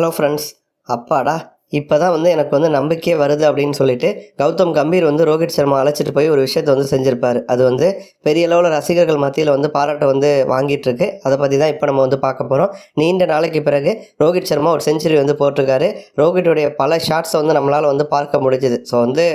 Hello friends அப்பாடா? இப்போ தான் வந்து எனக்கு வந்து நம்பிக்கையே வருது அப்படின்னு சொல்லிட்டு கௌதம் கம்பீர் வந்து ரோஹித் சர்மா அழைச்சிட்டு போய் ஒரு விஷயத்தை வந்து செஞ்சுருப்பார். அது வந்து பெரிய அளவில் ரசிகர்கள் மத்தியில் வந்து பாராட்டை வந்து வாங்கிட்டுருக்கு அதை பற்றி தான் இப்போ நம்ம வந்து பார்க்க போகிறோம் நீண்ட நாளைக்கு பிறகு ரோஹித் சர்மா ஒரு செஞ்சுரி வந்து போட்டிருக்காரு. ரோஹித்துடைய பல ஷாட்ஸை வந்து நம்மளால் வந்து பார்க்க முடிஞ்சுது. ஸோ வந்து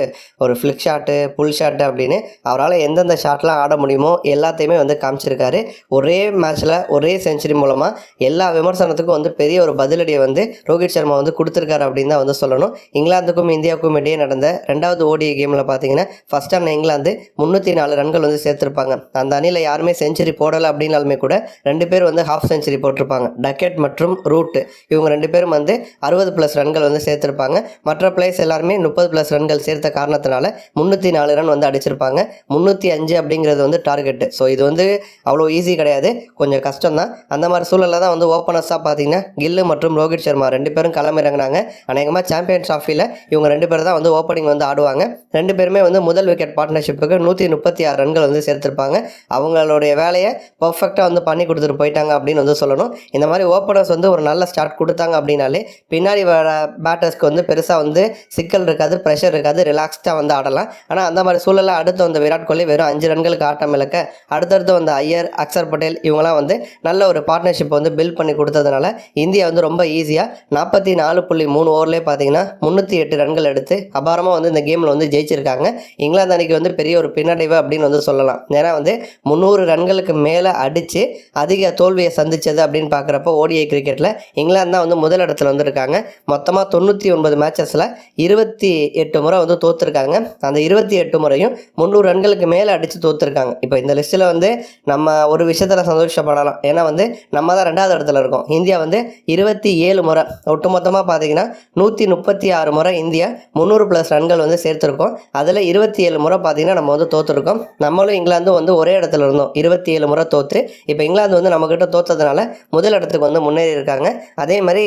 ஒரு ஃப்ளிக் ஷாட்டு புல் ஷாட்டு அப்படின்னு அவரால் எந்தெந்த ஷாட்லாம் ஆட முடியுமோ எல்லாத்தையுமே வந்து காமிச்சிருக்காரு. ஒரே மேட்ச்சில் ஒரே செஞ்சுரி மூலமாக எல்லா விமர்சனத்துக்கும் வந்து பெரிய ஒரு பதிலடியை வந்து ரோஹித் சர்மா வந்து கொடுத்துருக்காரு அப்படின்னு தான் வந்து சொல்லணும். இங்கிலாந்துக்கும் இந்தியாவுக்கும் இடையே நடந்த ரெண்டாவது ஓடிய கேமில் பார்த்தீங்கன்னா ஃபர்ஸ்ட் ஆன இங்கிலாந்து முந்நூற்றி நாலு ரன்கள் வந்து சேர்த்துருப்பாங்க. அந்த அணியில் யாருமே செஞ்சுரி போடலை அப்படின்னாலுமே கூட ரெண்டு பேர் வந்து ஹாஃப் செஞ்சுரி போட்டிருப்பாங்க. டக்கெட் மற்றும் ரூட் இவங்க ரெண்டு பேரும் வந்து அறுபது ப்ளஸ் ரன்கள் வந்து சேர்த்துருப்பாங்க. மற்ற பிளேயர்ஸ் எல்லாருமே முப்பது ப்ளஸ் ரன்கள் சேர்த்த காரணத்தினால முந்நூற்றி நாலு ரன் வந்து அடிச்சிருப்பாங்க. முந்நூற்றி அஞ்சு அப்படிங்கிறது வந்து டார்கெட்டு ஸோ இது வந்து அவ்வளோ ஈஸி கிடையாது. கொஞ்சம் கஷ்டம் தான் அந்த மாதிரி சூழலில் தான் வந்து ஓப்பனர்ஸாக பார்த்தீங்கன்னா கில்லு மற்றும் ரோஹித் சர்மா ரெண்டு பேரும் களமிறங்கினாங்க. அநேகமாக சாம்பியன்ஸ் ட்ராஃபியில் இவங்க ரெண்டு பேர் தான் வந்து ஓப்பனிங் வந்து ஆடுவாங்க. ரெண்டு பேருமே வந்து முதல் விக்கெட் பார்ட்னர்ஷிப்புக்கு நூற்றி முப்பத்தி ஆறு ரன்கள் வந்து சேர்த்துருப்பாங்க. அவங்களுடைய வேலையை பர்ஃபெக்டாக வந்து பண்ணி கொடுத்துட்டு போயிட்டாங்க அப்படின்னு வந்து சொல்லணும். இந்த மாதிரி ஓப்பனர்ஸ் வந்து ஒரு நல்ல ஸ்டார்ட் கொடுத்தாங்க அப்படின்னாலே பின்னாடி வர பேட்டர்ஸ்க்கு வந்து பெருசாக வந்து சிக்கல் இருக்காது ப்ரெஷர் இருக்காது ரிலாக்ஸ்டாக வந்து ஆடலாம். ஆனால் அந்த மாதிரி சூழலில் அடுத்து வந்த விராட் கோலி வெறும் அஞ்சு ரன்களுக்கு ஆட்டம் இழக்க அடுத்தடுத்து வந்த ஐயர் அக்சர் பட்டேல் இவங்களாம் வந்து நல்ல ஒரு பார்ட்னர்ஷிப் வந்து பில்ட் பண்ணி கொடுத்ததுனால இந்தியா வந்து ரொம்ப ஈஸியாக நாற்பத்தி நாலு புள்ளி மூணு ஓவர்லேயே பார்த்தீங்கன்னா முந்நூற்றி எட்டு ரன்கள் எடுத்து அபாரமாக வந்து இந்த கேமில் வந்து ஜெயிச்சிருக்காங்க. இங்கிலாந்து அணிக்கு வந்து பெரிய ஒரு பின்னடைவு அப்படின்னு வந்து சொல்லலாம். ஏன்னா வந்து முந்நூறு ரன்களுக்கு மேலே அடித்து அதிக தோல்வியை சந்தித்தது அப்படின்னு பார்க்குறப்போ ஓடிஐ கிரிக்கெட்டில் இங்கிலாந்து தான் வந்து முதல் இடத்துல வந்திருக்காங்க. மொத்தமாக தொண்ணூற்றி ஒன்பது மேட்சஸில் இருபத்தி எட்டு முறை வந்து தோற்றுருக்காங்க அந்த இருபத்தி எட்டு முறையும் முந்நூறு ரன்களுக்கு மேலே அடித்து தோற்றுருக்காங்க இப்போ இந்த லிஸ்ட்டில் வந்து நம்ம ஒரு விஷயத்தில் சந்தோஷப்படலாம். ஏன்னா வந்து நம்ம தான் ரெண்டாவது இடத்துல இருக்கோம். இந்தியா வந்து இருபத்தி ஏழு முறை ஒட்டுமொத்தமாக பார்த்தீங்கன்னா நூற்றி நூற்றி முப்பத்தி ஆறு முறை இந்தியா முந்நூறு ப்ளஸ் ரன்கள் வந்து சேர்த்துருக்கோம். அதில் இருபத்தி ஏழு முறை பார்த்தீங்கன்னா நம்ம வந்து தோற்றுருக்கோம் நம்மளும் இங்கிலாந்தும் வந்து ஒரே இடத்துல இருந்தோம். இருபத்தி ஏழு முறை தோற்று இப்போ இங்கிலாந்து வந்து நம்மக்கிட்ட தோற்றதுனால முதல் இடத்துக்கு வந்து முன்னேறி இருக்காங்க. அதே மாதிரி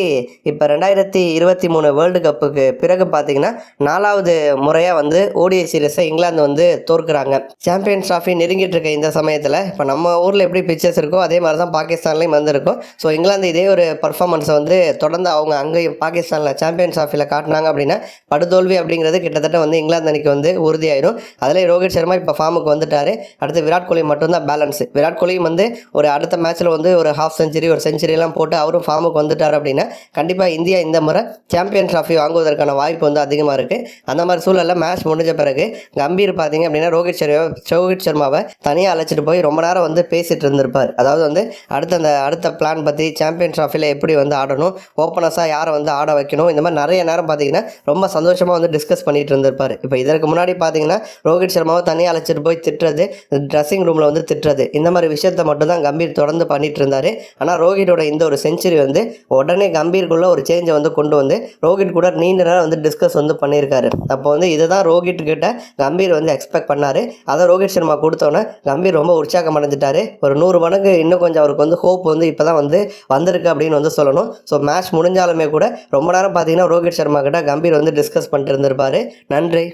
இப்போ ரெண்டாயிரத்தி இருபத்தி மூணு வேர்ல்டு கப்புக்கு பிறகு பார்த்தீங்கன்னா நாலாவது முறையாக வந்து ஓடிஐ சீரீஸை இங்கிலாந்து வந்து தோற்கிறாங்க. சாம்பியன்ஸ் ட்ராஃபி நெருங்கிட்டு இருக்க இந்த சமயத்தில் இப்போ நம்ம ஊரில் எப்படி பிக்சர்ஸ் இருக்கோ அதே மாதிரி தான் பாகிஸ்தான்லேயும் வந்திருக்கும். ஸோ இங்கிலாந்து இதே ஒரு பர்ஃபார்மன்ஸை வந்து தொடர்ந்து அவங்க அங்கேயும் பாகிஸ்தானில் சாம்பியன் சாம்பியன்ஸ் சாஃபியில் காட்டினாங்க அப்படின்னா படுதோல்வி அப்படிங்கிறது கிட்டத்தட்ட வந்து இங்கிலாந்து அணிக்கு வந்து உறுதியாயிரும். அதில் ரோஹித் சர்மா இப்போ ஃபார்முக்கு வந்துட்டார். அடுத்து விராட் கோலி மட்டும்தான் பேலன்ஸ் விராட் கோலியும் வந்து ஒரு அடுத்த மேட்ச்சில் வந்து ஒரு ஹாஃப் செஞ்சுரி ஒரு செஞ்சுரியெல்லாம் போட்டு அவரும் ஃபார்முக்கு வந்துட்டார் அப்படின்னா கண்டிப்பாக இந்தியா இந்த முறை சாம்பியன் ட்ராஃபி வாங்குவதற்கான வாய்ப்பு வந்து அதிகமாக இருக்குது அந்த மாதிரி சூழலில் மேட்ச் முடிஞ்ச பிறகு கம்பீர் பார்த்தீங்க அப்படின்னா ரோஹித் சர்மா ரோஹித் சர்மாவை தனியாக அழைச்சிட்டு போய் ரொம்ப நேரம் வந்து பேசிகிட்டு இருந்திருப்பார். அதாவது வந்து அடுத்த அந்த அடுத்த பிளான் பற்றி சாம்பியன் ட்ராஃபியில் எப்படி வந்து ஆடணும் ஓப்பனர்ஸாக யாரை வந்து ஆட வைக்கணும் இந்த மாதிரி நிறைய நேரம் பார்த்தீங்கன்னா ரொம்ப சந்தோஷமாக வந்து டிஸ்கஸ் பண்ணிட்டு இருந்திருப்பார். இப்போ இதற்கு முன்னாடி பார்த்தீங்கன்னா ரோஹித் சர்மாவை தனியாக அழைச்சிட்டு போய் திட்டுறது ட்ரெஸ்ஸிங் ரூமில் வந்து திட்டுறது இந்த மாதிரி விஷயத்தை மட்டும் தான் கம்பீர் தொடர்ந்து பண்ணிட்டு இருந்தார். ஆனால் ரோஹிட்டோட இந்த ஒரு செஞ்சுரி வந்து உடனே கம்பீருக்குள்ளே ஒரு சேஞ்சை வந்து கொண்டு வந்து ரோஹித் கூட நீண்ட நேரம் வந்து டிஸ்கஸ் வந்து பண்ணியிருக்காரு. அப்போ வந்து இதை தான் ரோஹித் கிட்ட கம்பீர் வந்து எக்ஸ்பெக்ட் பண்ணார். அதை ரோஹித் சர்மா கொடுத்தோன்னே கம்பீர் ரொம்ப உற்சாகம் அடைஞ்சிட்டாரு. ஒரு நூறு மடங்கு இன்னும் கொஞ்சம் அவருக்கு வந்து ஹோப் வந்து இப்போ தான் வந்து வந்திருக்கு அப்படின்னு வந்து சொல்லணும். ஸோ மேட்ச் முடிஞ்சாலுமே கூட ரொம்ப நேரம் பார்த்தீங்கன்னா ரோஹித் சர்மா கிட்ட கம்பீர் வந்து டிஸ்கஸ் பண்ணிட்டு இருந்திருப்பாரு. நன்றி.